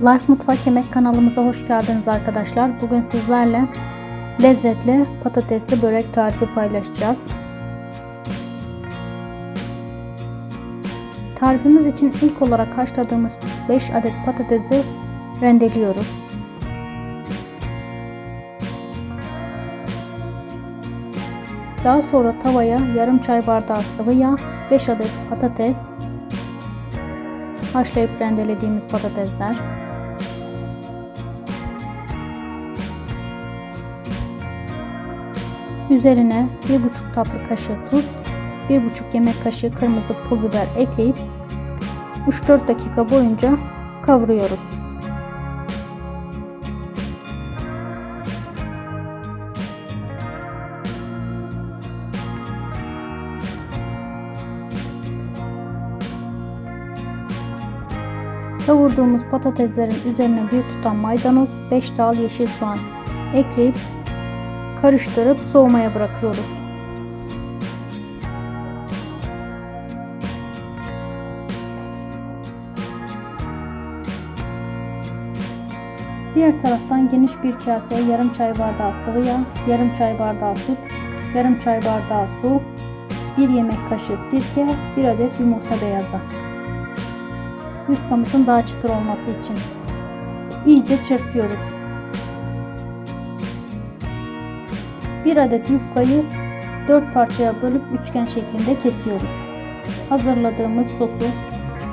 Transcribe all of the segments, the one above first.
Life Mutfak Yemek kanalımıza hoş geldiniz arkadaşlar. Bugün sizlerle lezzetli patatesli börek tarifi paylaşacağız. Tarifimiz için ilk olarak haşladığımız 5 adet patatesi rendeliyoruz. Daha sonra tavaya yarım çay bardağı sıvı yağ, 5 adet patates, haşlayıp rendelediğimiz patatesler, Üzerine 1,5 tatlı kaşığı tuz, 1,5 yemek kaşığı kırmızı pul biber ekleyip 3-4 dakika boyunca kavuruyoruz. Kavurduğumuz patateslerin üzerine bir tutam maydanoz, 5 dal yeşil soğan ekleyip karıştırıp soğumaya bırakıyoruz. Diğer taraftan geniş bir kaseye yarım çay bardağı sıvı yağ, yarım çay bardağı süt, yarım çay bardağı su, 1 yemek kaşığı sirke, 1 adet yumurta beyazı. Yufkamızın daha çıtır olması için iyice çırpıyoruz. 1 adet yufkayı 4 parçaya bölüp üçgen şeklinde kesiyoruz. Hazırladığımız sosu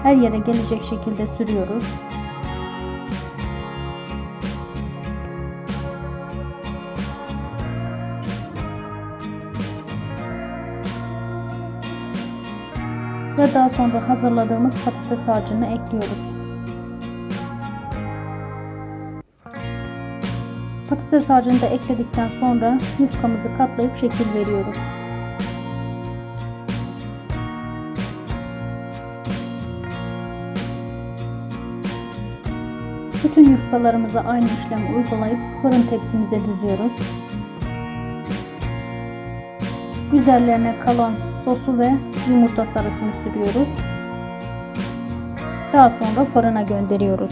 her yere gelecek şekilde sürüyoruz. Ve daha sonra hazırladığımız patates harcını ekliyoruz. Patates harcını da ekledikten sonra yufkamızı katlayıp şekil veriyoruz. Bütün yufkalarımıza aynı işlemi uygulayıp fırın tepsimize düzüyoruz. Üzerlerine kalan sosu ve yumurta sarısını sürüyoruz. Daha sonra fırına gönderiyoruz.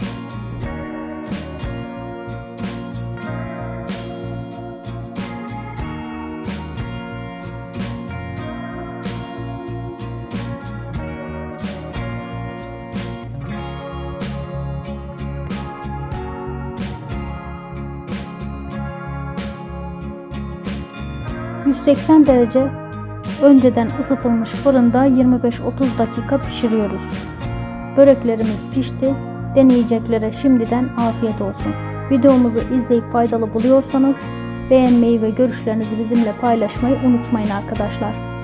180 derece önceden ısıtılmış fırında 25-30 dakika pişiriyoruz. Böreklerimiz pişti. Deneyeceklere şimdiden afiyet olsun. Videomuzu izleyip faydalı buluyorsanız beğenmeyi ve görüşlerinizi bizimle paylaşmayı unutmayın arkadaşlar.